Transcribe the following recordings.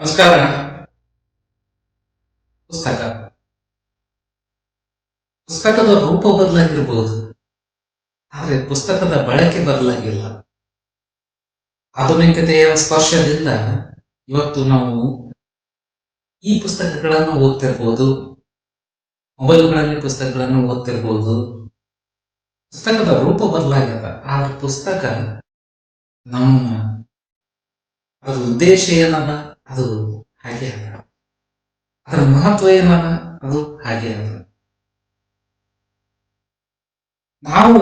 ನಮಸ್ಕಾರ. ಪುಸ್ತಕ. ಪುಸ್ತಕದ ರೂಪ ಬದಲಾಗಿರ್ಬೋದು. ಆದರೆ ಪುಸ್ತಕದ ಬಳಕೆ ಬದಲಾಗಿಲ್ಲ. ಆಧುನಿಕತೆಯ ಸ್ಪರ್ಶದಿಂದ ಇವತ್ತು ನಾವು ಈ ಪುಸ್ತಕಗಳನ್ನು ಓದ್ತಿರ್ಬೋದು. ಮೊಬೈಲ್ಗಳಲ್ಲಿ ಪುಸ್ತಕಗಳನ್ನು ಓದ್ತಿರ್ಬೋದು. ಪುಸ್ತಕದ ರೂಪ ಬದಲಾಗ್ಯದ ಆದ್ರೆ ಪುಸ್ತಕ ನಮ್ಮ, ಅದರ ಉದ್ದೇಶ ಏನದ? ಅದು ಹಾಗೆ ಅದ ಅದರ ಮಹತ್ವ ಏನದ ಅದು ಹಾಗೆ ಅದ ನಾವು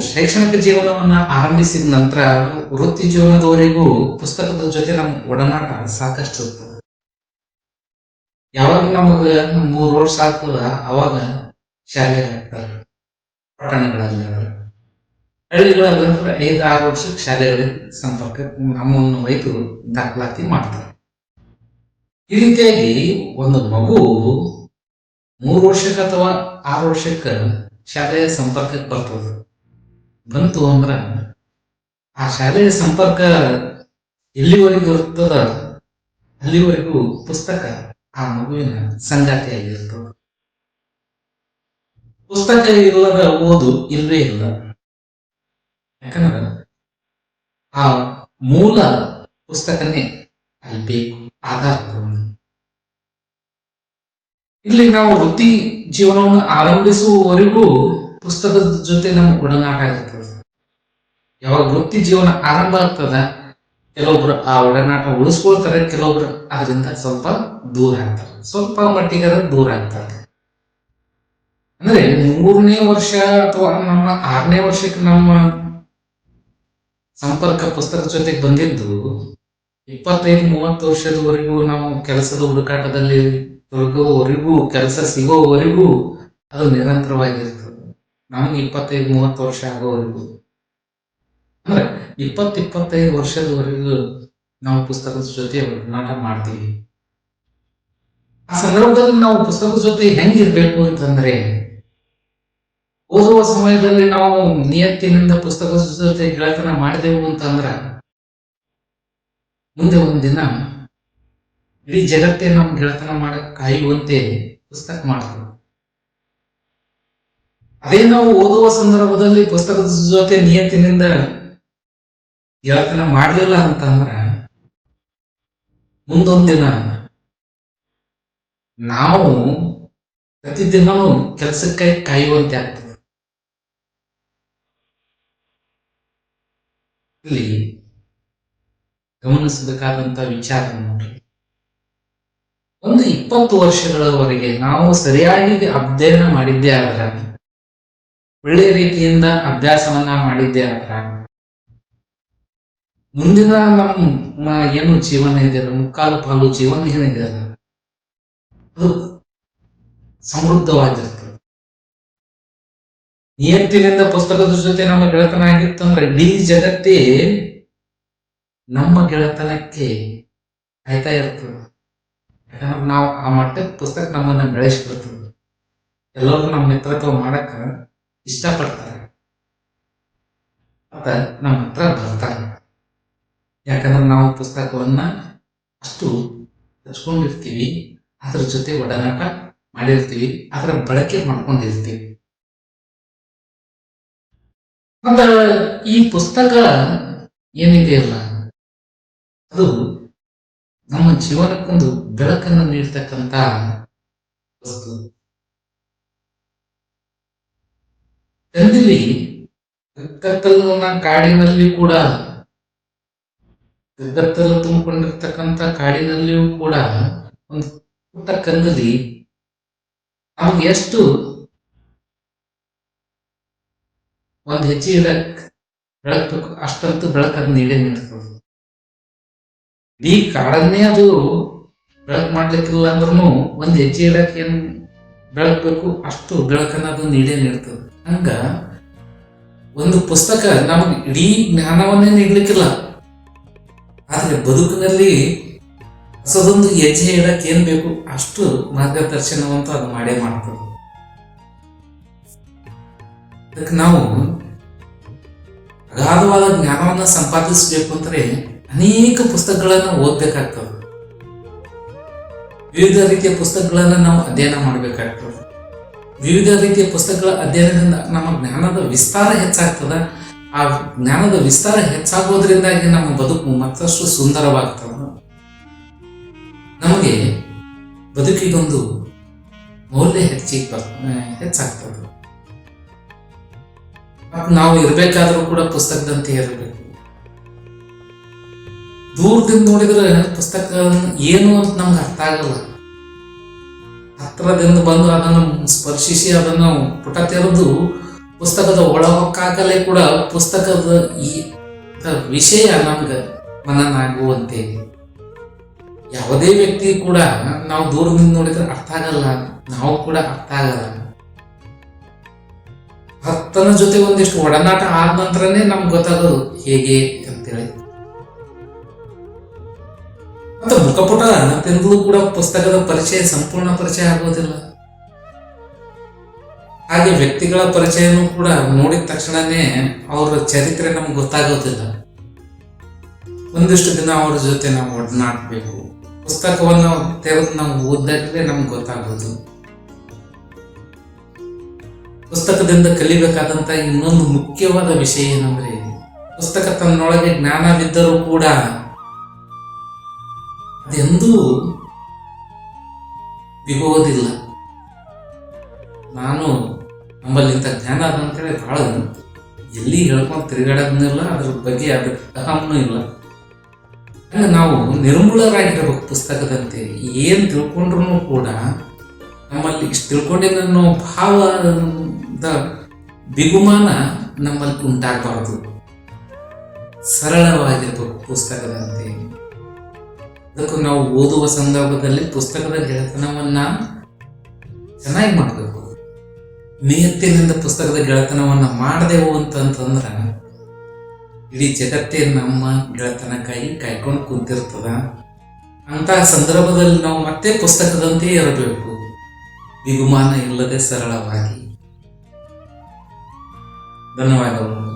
ಶೈಕ್ಷಣಿಕ ಜೀವನವನ್ನ ಆರಂಭಿಸಿದ ನಂತರ ವೃತ್ತಿ ಜೀವನದವರೆಗೂ ಪುಸ್ತಕದ ಜೊತೆ ನಮ್ಮ ಒಡನಾಟ ಸಾಕಷ್ಟು ಇರ್ತದೆ. ಯಾವಾಗ ನಮಗ ಮೂರು ವರ್ಷ ಆಗ್ತದ ಅವಾಗ ಶಾಲೆ ಆಗ್ತಾರೆ ಪಟ್ಟಣಗಳಲ್ಲಿ ಹಳ್ಳಿಗಳಲ್ಲಿ ಐದು ಆರು ವರ್ಷಕ್ಕೆ ಶಾಲೆಗಳಿಗೆ ಸಂಪರ್ಕ ನಮ್ಮನ್ನು ವೈದ್ಯರು ದಾಖಲಾತಿ ಮಾಡ್ತಾರೆ. ಈ ರೀತಿಯಾಗಿ ಒಂದು ಮಗು ಮೂರು ವರ್ಷಕ್ಕೆ ಅಥವಾ ಆರು ವರ್ಷಕ್ಕೆ ಶಾಲೆಯ ಸಂಪರ್ಕಕ್ಕೆ ಬರ್ತದೆ. ಬಂತು ಅಂದ್ರ ಆ ಶಾಲೆಯ ಸಂಪರ್ಕ ಎಲ್ಲಿವರೆಗೂ ಇರ್ತದ? ಅಲ್ಲಿವರೆಗೂ ಪುಸ್ತಕ ಆ ಮಗುವಿನ ಸಂಗಾತಿಯಾಗಿರ್ತದೆ ಪುಸ್ತಕ ಇಲ್ಲದ ಓದು ಇಲ್ಲವೇ ಇಲ್ಲ. ಯಾಕಂದ್ರೆ ಆ ಮೂಲ ಪುಸ್ತಕನೇ ಅಲ್ಲಿ ಬೇಕು, ಆಧಾರ ಇಲ್ಲಿ ನಾವು ವೃತ್ತಿ ಜೀವನವನ್ನು ಆರಂಭಿಸುವವರೆಗೂ ಪುಸ್ತಕದ ಜೊತೆ ನಮ್ಮ ಒಡನಾಟ ಇರ್ತದೆ. ಯಾವಾಗ ವೃತ್ತಿ ಜೀವನ ಆರಂಭ ಆಗ್ತದ, ಕೆಲವೊಬ್ರು ಆ ಒಡನಾಟ ಉಳಿಸ್ಕೊಳ್ತಾರೆ, ಕೆಲವೊಬ್ರು ಅದರಿಂದ ಸ್ವಲ್ಪ ದೂರ ಆಗ್ತಾರೆ. ಸ್ವಲ್ಪ ಮಟ್ಟಿಗೆ ದೂರ ಆಗ್ತಾರೆ. ಅಂದ್ರೆ ಮೂರನೇ ವರ್ಷ ಅಥವಾ ನಮ್ಮ ಆರನೇ ವರ್ಷಕ್ಕೆ ನಮ್ಮ ಸಂಪರ್ಕ ಪುಸ್ತಕ ಜೊತೆಗೆ ಬಂದಿದ್ದು, ಇಪ್ಪತ್ತೈದು, ಮೂವತ್ತು ವರ್ಷದವರೆಗೂ ನಾವು ಕೆಲಸದ ಹುಡುಕಾಟದಲ್ಲಿ ತೊಡಗುವವರೆಗೂ ಕೆಲಸ ಸಿಗೋವರೆಗೂ ಅದು ನಿರಂತರವಾಗಿರ್ತದೆ ನಮಗೆ ಇಪ್ಪತ್ತೈದು, ಮೂವತ್ತು ವರ್ಷ ಆಗೋವರೆಗೂ ಅಂದ್ರೆ ಇಪ್ಪತ್ತು ಇಪ್ಪತ್ತೈದು ವರ್ಷದವರೆಗೂ ನಾವು ಪುಸ್ತಕದ ಜೊತೆ ಒಡನಾಟ ಮಾಡ್ತೀವಿ. ಆ ಸಂದರ್ಭದಲ್ಲಿ ನಾವು ಪುಸ್ತಕದ ಜೊತೆ ಹೆಂಗಿರ್ಬೇಕು ಅಂತಂದ್ರೆ, ಓದುವ ಸಮಯದಲ್ಲಿ ನಾವು ನಿಯತ್ತಿನಿಂದ ಪುಸ್ತಕದ ಜೊತೆ ಗೆಳೆತನ ಮಾಡಿದೆವು ಅಂತಂದ್ರ, ಮುಂದೆ ಒಂದಿನ ಇಡೀ ಜಗತ್ತೇ ನಮ್ಮ ಗೆಳೆತನ ಮಾಡಕ್ ಕಾಯುವಂತೆ ಪುಸ್ತಕ ಮಾಡ್ತದೆ. ಅದೇ ನಾವು ಓದುವ ಸಂದರ್ಭದಲ್ಲಿ ಪುಸ್ತಕದ ಜೊತೆ ನಿಯತ್ತಿನಿಂದ ಗೆಳೆತನ ಮಾಡಲಿಲ್ಲ ಅಂತಂದ್ರ ಮುಂದೊಂದಿನ ನಾವು ಪ್ರತಿದಿನವೂ ಕೆಲಸಕ್ಕೆ ಕಾಯುವಂತೆ ಆಗ್ತದೆ. ಇಲ್ಲಿ ಗಮನಿಸಬೇಕಾದಂತ ವಿಚಾರ ನೋಡ್ರಿ. ಒಂದು ಇಪ್ಪತ್ತು ವರ್ಷಗಳವರೆಗೆ ನಾವು ಸರಿಯಾಗಿ ಅಧ್ಯಯನ ಮಾಡಿದ್ದೇ ಆದ್ರ ಒಳ್ಳೆ ರೀತಿಯಿಂದ ಅಭ್ಯಾಸವನ್ನ ಮಾಡಿದ್ದೇ ಆದ್ರ ಮುಂದಿನ ನಮ್ಮ ಏನು ಜೀವನ ಇದೆ ಮುಕ್ಕಾಲು ಪಾಲು ಜೀವನ ಏನಿದೆ ಅದು? ಸಮೃದ್ಧವಾಗಿರ್ತದೆ. ನಿಯತ್ತಿನಿಂದ ಪುಸ್ತಕದ ಜೊತೆ ನಮ್ಮ ಗೆಳೆತನ ಆಗಿತ್ತು ಅಂದ್ರೆ ಇಡೀ ಜಗತ್ತೇ ನಮ್ಮ ಗೆಳೆತನಕ್ಕೆ ಆಯ್ತಾ ಇರ್ತದೆ. ನಾವು ಆ ಮಟ್ಟದ ಪುಸ್ತಕ ನಮ್ಮನ್ನ ಬೆಳೆಸ್ಬಿಡ್ತದೆ ಎಲ್ಲರೂ ನಮ್ಮ ಮಿತ್ರತ್ವ ಮಾಡಕ್ಕ ಇಷ್ಟಪಡ್ತಾರೆ. ಮತ್ತ ನಮ್ಮ ಹತ್ರ ಬರ್ತಾರೆ ಯಾಕಂದ್ರೆ ನಾವು ಪುಸ್ತಕವನ್ನ ಅಷ್ಟು ಹಚ್ಕೊಂಡಿರ್ತೀವಿ ಅದ್ರ ಜೊತೆ ಒಡನಾಟ ಮಾಡಿರ್ತೀವಿ, ಅದರ ಬಳಕೆ ಮಾಡ್ಕೊಂಡಿರ್ತೀವಿ. ಈ ಪುಸ್ತಕ ಏನಿದೆಯಲ್ಲ ಅದು ನಮ್ಮ ಜೀವನಕ್ಕೊಂದು ಬೆಳಕನ್ನು ನೀಡ್ತಕ್ಕಂತ ವಸ್ತು. ತಂದಿಲಿ ಕತ್ತಲಿನ ಕಾಡಿನಲ್ಲಿ ಕೂಡ ಕತ್ತಲು ತುಂಬಿಕೊಂಡಿರ್ತಕ್ಕಂಥ ಕಾಡಿನಲ್ಲಿಯೂ ಕೂಡ ಒಂದು ಪುಟ್ಟ ಕಂದಲಿ ನಮ್ಗೆ ಎಷ್ಟು ಒಂದು ಇಡಕ್ ಬೆಳಕು, ಅಷ್ಟಂತೂ ಬೆಳಕನ್ನು ನೀಡೇ ನೀಡ್ತದೆ. ಇಡೀ ಕಾಡನ್ನೇ ಅದು ಬೆಳಕು ಮಾಡ್ಲಿಕ್ಕಿಲ್ಲ ಅಂದ್ರೂ ಒಂದು ಹೆಜ್ಜೆ ಇಡಕ್ಕೆ ಏನ್ ಬೇಕು ಅಷ್ಟು ಬೆಳಕನ್ನ ಅದು ನೀಡೇ ನೀಡ್ತದೆ. ಹಂಗ ಒಂದು ಪುಸ್ತಕ ನಮಗೆ ಇಡೀ ಜ್ಞಾನವನ್ನೇ ನೀಡ್ಲಿಕ್ಕಿಲ್ಲ. ಆದರೆ ಬದುಕಿನಲ್ಲಿ ಹೊಸದೊಂದು ಹೆಜ್ಜೆ ಇಡಕ್ಕೆ ಏನ್ ಬೇಕು, ಅಷ್ಟು ಮಾರ್ಗದರ್ಶನವಂತೂ ಅದು ಮಾಡೇ ಮಾಡ್ತದೆ. ಅದಕ್ಕೆ ನಾವು ಅಗಾಧವಾದ ಜ್ಞಾನವನ್ನ ಸಂಪಾದಿಸಬೇಕು ಅಂದ್ರೆ ಅನೇಕ ಪುಸ್ತಕಗಳನ್ನು ಓದಬೇಕಾಗ್ತದೆ ವಿವಿಧ ರೀತಿಯ ಪುಸ್ತಕಗಳನ್ನು ನಾವು ಅಧ್ಯಯನ ಮಾಡಬೇಕಾಗ್ತದೆ. ವಿವಿಧ ರೀತಿಯ ಪುಸ್ತಕಗಳ ಅಧ್ಯಯನದಿಂದ ನಮ್ಮ ಜ್ಞಾನದ ವಿಸ್ತಾರ ಹೆಚ್ಚಾಗ್ತದ. ಆ ಜ್ಞಾನದ ವಿಸ್ತಾರ ಹೆಚ್ಚಾಗೋದ್ರಿಂದಾಗಿ ನಮ್ಮ ಬದುಕು ಮತ್ತಷ್ಟು ಸುಂದರವಾಗ್ತದ. ನಮಗೆ ಬದುಕಿಗೊಂದು ಮೌಲ್ಯ ಹೆಚ್ಚಿ ಹೆಚ್ಚಾಗ್ತದೆ. ನಾವು ಇರಬೇಕಾದ್ರೂ ಕೂಡ ಪುಸ್ತಕದಂತೆ ಇರಬೇಕು. ದೂರದಿಂದ ನೋಡಿದ್ರೆ ಪುಸ್ತಕ ಏನು ಅಂತ ನಮ್ಗೆ ಅರ್ಥ ಆಗಲ್ಲ. ಹತ್ರದಿಂದ ಬಂದು ಅದನ್ನು ಸ್ಪರ್ಶಿಸಿ ಅದನ್ನು ಪುಟ ತೆರೆದು ಪುಸ್ತಕದ ಒಳಹೊಕ್ಕಾಗಲೇ ಕೂಡ ಪುಸ್ತಕದ ಈ ವಿಷಯ ನಮ್ಗೆ ಮನನಾಗುವಂತೆ. ಯಾವುದೇ ವ್ಯಕ್ತಿ ಕೂಡ ನಾವು ದೂರದಿಂದ ನೋಡಿದ್ರೆ ಅರ್ಥ ಆಗಲ್ಲ. ನಾವು ಕೂಡ ಅರ್ಥ ಆಗಲ್ಲ. ಭಕ್ತನ ಜೊತೆ ಒಂದಿಷ್ಟು ಒಡನಾಟ ಆದ ನಂತರನೇ ನಮ್ಗೆ ಗೊತ್ತಾಗೋದು ಹೇಗೆ ಅಂತೇಳಿ. ಮತ್ತೆ ಮುಖಪುಟ ತಿಂದಲೂ ಕೂಡ ಪುಸ್ತಕದ ಪರಿಚಯ, ಸಂಪೂರ್ಣ ಪರಿಚಯ ಆಗೋದಿಲ್ಲ. ಹಾಗೆ ವ್ಯಕ್ತಿಗಳ ಪರಿಚಯನೂ ಕೂಡ ನೋಡಿದ ತಕ್ಷಣನೇ ಅವರ ಚರಿತ್ರೆ ನಮ್ಗೆ ಗೊತ್ತಾಗೋದಿಲ್ಲ. ಒಂದಿಷ್ಟು ದಿನ ಅವ್ರ ಜೊತೆ ನಾವು ಒಡನಾಡ್ಬೇಕು. ಪುಸ್ತಕವನ್ನು ತೆರೆದು ನಾವು ಓದಾಗಲೇ ನಮ್ಗೆ ಗೊತ್ತಾಗೋದು. ಪುಸ್ತಕದಿಂದ ಕಲಿಬೇಕಾದಂತ ಇನ್ನೊಂದು ಮುಖ್ಯವಾದ ವಿಷಯ ಏನಂದ್ರೆ, ಪುಸ್ತಕ ತನ್ನೊಳಗೆ ಜ್ಞಾನವಿದ್ದರೂ ಕೂಡ ಅದೆಂದೂ ಬಿಗೋದಿಲ್ಲ ನಾನು ನಮ್ಮಲ್ಲಿ ಇಂಥ ಜ್ಞಾನ ಅದ ಅಂತೇಳಿ ಭಾಳ ಎಲ್ಲಿ ಹೇಳ್ಕೊಂಡು ತಿರುಗಾಡೋದನ್ನಿಲ್ಲ ಅದ್ರ ಬಗ್ಗೆ ಅದ್ರ ಅಹಮನೂ ಇಲ್ಲ ನಾವು ನಿರ್ಮೂಲರಾಗಿರ್ಬೇಕು ಪುಸ್ತಕದಂತೆ. ಏನು ತಿಳ್ಕೊಂಡ್ರು ಕೂಡ ನಮ್ಮಲ್ಲಿ ಇಷ್ಟು ತಿಳ್ಕೊಂಡಿನ ಭಾವದ ಬಿಗುಮಾನ ನಮ್ಮಲ್ಲಿ ಉಂಟಾಗಬಾರ್ದು. ಸರಳವಾಗಿರ್ಬೇಕು ಪುಸ್ತಕದಂತೆ. ಅದಕ್ಕೂ ನಾವು ಓದುವ ಸಂದರ್ಭದಲ್ಲಿ ಪುಸ್ತಕದ ಗೆಳೆತನವನ್ನು ಚೆನ್ನಾಗಿ ಮಾಡಬೇಕು. ನಿಯತ್ತಿನಿಂದ ಪುಸ್ತಕದ ಗೆಳೆತನವನ್ನು ಮಾಡದೆವು ಅಂತಂದ್ರೆ ಇಡೀ ಜಗತ್ತೇ ನಮ್ಮ ಗೆಳೆತನಕ್ಕಾಗಿ ಕಾಯ್ಕೊಂಡು ಕುಂತಿರ್ತದ. ಅಂತಹ ಸಂದರ್ಭದಲ್ಲಿ ನಾವು ಮತ್ತೆ ಪುಸ್ತಕದಂತೆ ಇರಬೇಕು. ವಿಗುಮಾನ ಇಲ್ಲದೆ ಸರಳವಾಗಿ. ಧನ್ಯವಾದಗಳು.